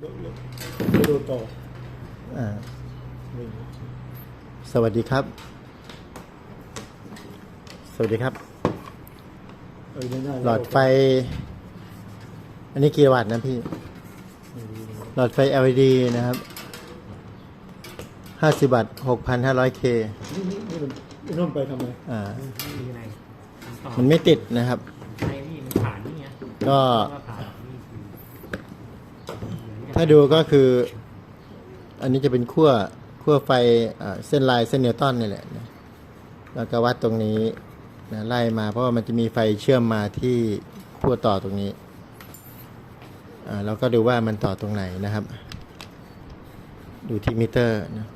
ดูต่ออ่านี่สวัสดีครับ สวัสดีครับเออง่ายๆหลอดไฟ อันนี้กี่วัตต์นะพี่ หลอดไฟ LED นะครับ50วัตต์ 6,500K นี่นี่นี่มันนี่นุ่นไปทำไมอ่ามีอะไรมันต่อมันไม่ติดนะครับใช่พี่มันผ่านนี่ไงก็ว่าผ่านนี่คือ ถ้าดูก็คือ อันนี้จะเป็นขั้วขั้วไฟเส้นลายเส้นนิวตันนี่แหละนะแล้วก็วัดตรงนี้นะไล่มาเพราะว่ามันจะมีไฟเชื่อมมาที่ขั้วต่อตรงนี้เราก็ดูว่ามันต่อตรงไหนนะครับ ดูที่มิเตอร์นะ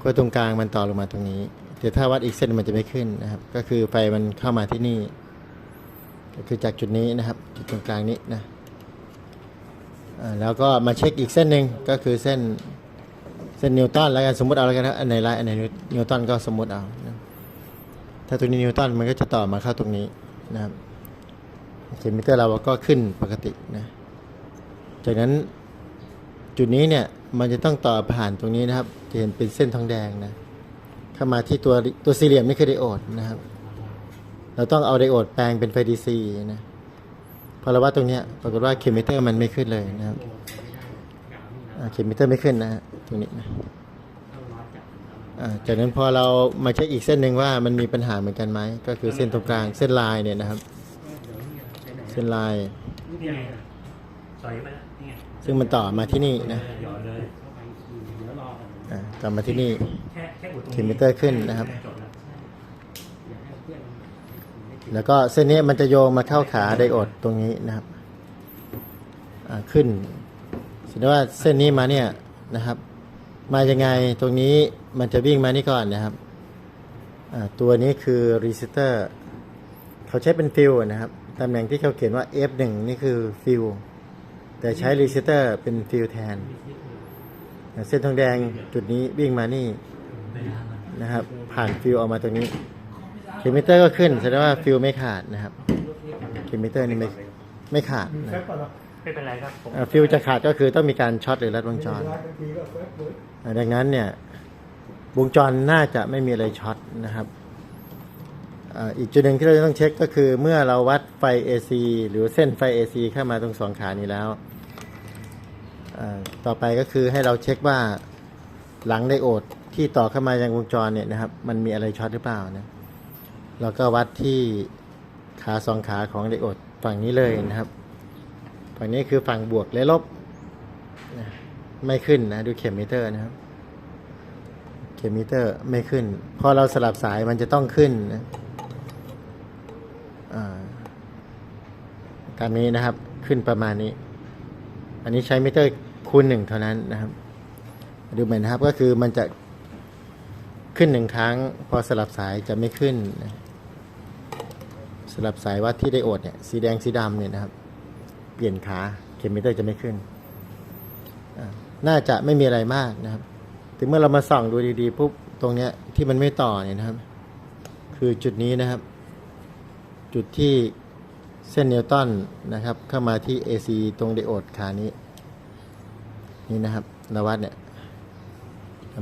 ขั้วตรงกลางมันต่อลงมาตรงนี้แต่ถ้าวัดอีกเส้นมันจะไม่ขึ้นนะครับ ก็คือไฟมันเข้ามาที่นี่ ก็คือจากจุดนี้นะครับ จุดตรงกลางนี้นะ แล้วก็มาเช็คอีกเส้นหนึ่งก็คือเส้นเส้นนิวตันแล้วกันสมมติเอาแล้วกันนะอันไหนไลน์อันไหนนิวตันก็สมมติเอานะถ้าตัวนี้นิวตันมันก็จะต่อมาเข้าตรงนี้นะครับโอเคมิเตอร์เราก็ขึ้นปกตินะจากนั้นจุดนี้เนี่ยมันจะต้องต่อผ่านตรงนี้นะครับจะเห็นเป็นเส้นทองแดงนะเข้ามาที่ตัวตัวสี่เหลี่ยมนี่คือไดโอดนะครับ เราต้องเอาไดโอดแปลงเป็นไฟดีซีนะ พอเราวัดตรงเนี้ยปรากฏว่าเคมิเตอร์มันไม่ขึ้นเลยนะครับอ่าเคมิเตอร์ไม่ขึ้นนะฮะตรงนี้นะอ่าจากนั้นพอเรามาเช็คอีกเส้นหนึ่งว่ามันมีปัญหาเหมือนกันไหมก็คือเส้นตรงกลางเส้นลายเนี่ยนะครับ เส้นลายนี่ไงต่อยไปแล้วนี่ไงซึ่งมันต่อมาที่นี่นะหยอดเลยเดี๋ยวรอกันอ่าต่อมาที่นี่แค่แค่อุดตรงเคมิเตอร์ขึ้นนะครับ จบแล้วอย่าให้เพื่อนมันไม่ติด แล้วก็เส้นนี้มันจะโยงมาเข้าขาไดโอดตรงนี้นะครับขึ้นแสดงว่าเส้นนี้มาเนี่ยนะครับ มายังไงตรงนี้มันจะวิ่งมานี่ก่อนนะครับตัวนี้คือรีเซ t เตอร์เขาใช้เป็นฟิลนะครับตำแหน่งที่เขาเขียนว่า F1 นี่คือฟิลแต่ใช้รีเซ t เตอร์เป็นฟิลแทน เส้นทองแดงจุดนี้วิ่งมานี่นะครับ ผ่านฟิลออกมาตรงนี้ เคมิเตอร์ก็ขึ้นแสดงว่าฟิลไม่ขาดนะครับเคมิเตอร์นี่ไม่ไม่ขาดมีนะแฟบป่ะล่ะไม่เป็นไรครับผมอ่าฟิลจะขาดก็คือต้องมีการช็อตหรือรัดวงจรมีร้านบางทีก็แฟบเว้ยอ่าดังนั้นเนี่ยวงจรน่าจะไม่มีอะไรช็อตนะครับอ่าอีกจุดหนึ่งที่เราจะต้องเช็คก็คือเมื่อเราวัดไฟ AC หรือเส้นไฟ AC เข้ามาตรงสองขานี้แล้วอ่าต่อไปก็คือให้เราเช็คว่าหลังไดโอดที่ต่อเข้ามายังวงจรเนี่ยนะครับ มันมีอะไรช็อตหรือเปล่านะ เราก็วัดที่ขาสองขาของไดโอดฝั่งนี้เลยนะครับ ฝั่งนี้คือฝั่งบวกและลบนะไม่ขึ้นนะดูเข็มมิเตอร์นะครับ เข็มมิเตอร์ไม่ขึ้น พอเราสลับสายมันจะต้องขึ้นนะอ่าตามนี้นะครับขึ้นประมาณนี้ อันนี้ใช้มิเตอร์คูณหนึ่งเท่านั้นนะครับ ดูเหมือนนะครับก็คือมันจะ ขึ้นหนึ่งครั้ง พอสลับสายจะไม่ขึ้น สลับสายวัดที่ไดโอดเนี่ยสีแดงสีดำเนี่ยนะครับ เปลี่ยนขาเข็มมิเตอร์จะไม่ขึ้น น่าจะไม่มีอะไรมากนะครับถึงเมื่อเรามาส่องดูดีๆปุ๊บตรงเนี้ยที่มันไม่ต่อเนี่ยนะครับ คือจุดนี้นะครับ จุดที่เส้นนิวตันนะครับ เข้ามาที่ AC ตรงไดโอดขานี้ นี่นะครับนวัดเนี่ย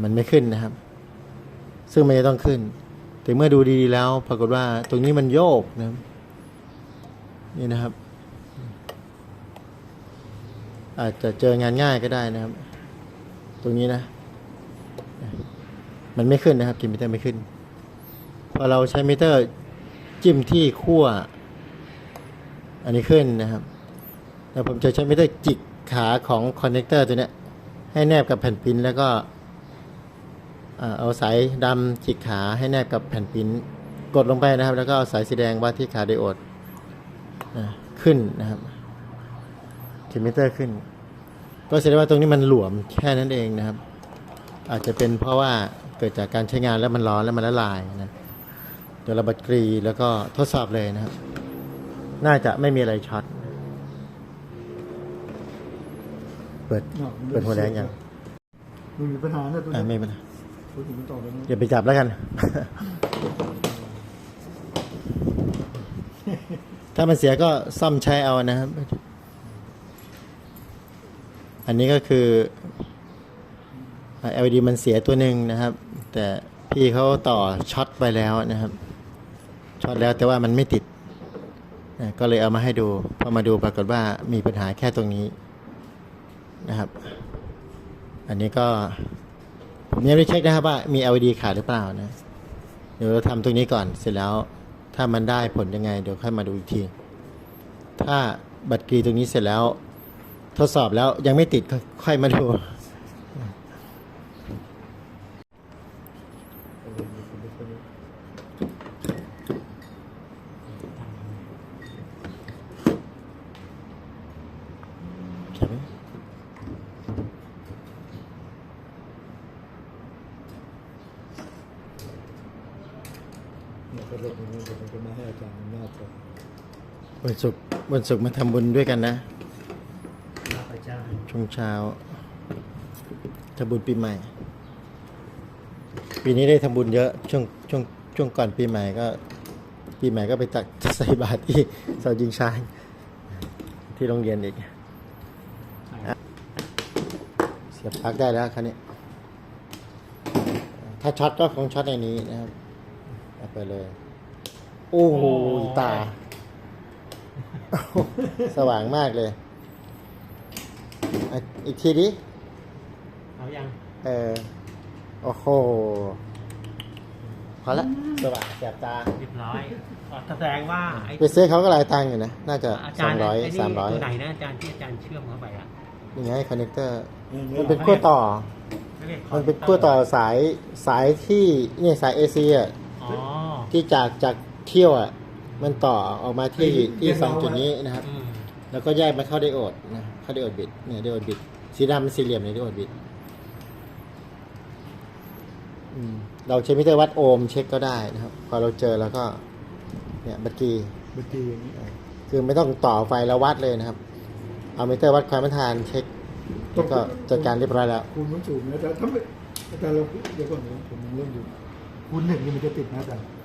มันไม่ขึ้นนะครับ ซึ่งมันจะต้องขึ้นถึงเมื่อดูดีๆแล้ว ปรากฏว่าตรงนี้มันโยกนะนี่นะครับ อาจจะเจองานง่ายก็ได้นะครับ ตรงนี้นะ มันไม่ขึ้นนะครับกินมิเตอร์ไม่ขึ้นพอเราใช้มิเตอร์จิ้มที่ขั้วอันนี้ขึ้นนะครับแล้วผมจะใช้มิเตอร์จิกขาของคอนเนคเตอร์ตัวนี้ให้แนบกับแผ่นปิ้นแล้วก็ เอาสายดำจิกขาให้แนบกับแผ่นปิ้นกดลงไปนะครับ แล้วก็เอาสายสีแดงวัดที่ขาไดโอดอ่าขึ้นนะครับคิมิเตอร์ขึ้น ก็แสดงว่าตรงนี้มันหลวมแค่นั้นเองนะครับ อาจจะเป็นเพราะว่าเกิดจากการใช้งานแล้วมันร้อนแล้วมันละลายนะเดี๋ยวเราบัดกรีแล้วก็ทดสอบเลยนะครับ น่าจะไม่มีอะไรช็อตเปิดอ้าวเปิดหัวแดงยังมันมีปัญหาเนี่ยตัวอ่านี้ไม่เป็นไร พูดถึงต่อไปนะอย่าไปจับแล้วกัน ถ้ามันเสียก็ซ่อมใช้เอานะครับ อันนี้ก็คือ LED มันเสียตัวหนึ่งนะครับ แต่พี่เขาต่อช็อตไปแล้วนะครับช็อตแล้วแต่ว่ามันไม่ติดนะก็เลยเอามาให้ดู พอมาดูปรากฏว่ามีปัญหาแค่ตรงนี้นะครับ อันนี้ก็ ผมยังไม่เช็คนะครับว่ามี LED ขาดหรือเปล่านะ เดี๋ยวเราทำตรงนี้ก่อนเสร็จแล้ว ถ้ามันได้ผลยังไง เดี๋ยวค่อยมาดูอีกที ถ้าบัตรกรีตรงนี้เสร็จแล้ว ทดสอบแล้วยังไม่ติดก็ค่อยมาดู ใช่ไหม เนี่ยก็ลบอย่างนี้ผมจะมาให้อาจารย์หน้าจอวันศุกร์วันศุกร์มาทำบุญด้วยกันนะรับอาจารย์ช่วงเช้าทำบุญปีใหม่ ปีนี้ได้ทำบุญเยอะช่วงช่วงช่วงก่อนปีใหม่ก็ ปีใหม่ก็ไปตักใส่บาตรที่เสาจิงช้างที่โรงเรียนอีกเสียบปลั๊กได้แล้วคันนี้ ถ้าช็อตก็คงช็อตในนี้นะครับเอา ไปเลย โอ้โหตา สว่างมากเลยอะอีกทีดิ เอายัง เออ โอ้โห พอละ สว่างแสบตา เรียบร้อยอ๋อแสดงว่าไอ้ไปซื้อเขาก็หลายตังค์อยู่นะ น่าจะอาสจาอรงย์ร้อยไอ้นี่สามร้อยตัวไหนนะอาจารย์ที่อาจารย์เชื่อมเข้าไปอะยังไงคอนเนคเตอร์เนี่ยมันเป็นขั้วต่อไม่รียกมันเป็นขั้วต่อสายสายที่เนี่ยสายเอเชียอ๋อ ที่จากจากเที่ยวอะมันต่อออกมาที่ที่สองจุดนี้นะครับอืมแล้วก็แยกมาเข้าไดโอดนะเข้าไดโอดบิดเนี่ยไดโอดบิดสีดำสี่เหลี่ยมในไดโอดบิดอืมเราใช้มิเตอร์วัดโอห์มเช็คก็ได้นะครับ พอเราเจอแล้วก็ เนี่ยบัตรกีเมื่อกี้อย่างนี้คือไม่ต้องต่อไฟแล้ววัดเลยนะครับ เอามิเตอร์วัดความต้านทานเช็คแล้วก็จัดการเรียบร้อยแล้วคูณมันสูงนะแต่ถ้าไม่อาจารย์เราเดี๋ยวก่อนนะผมยังเล่นอยู่ คูณหนึ่งนี่มันจะติดนะอาจารย์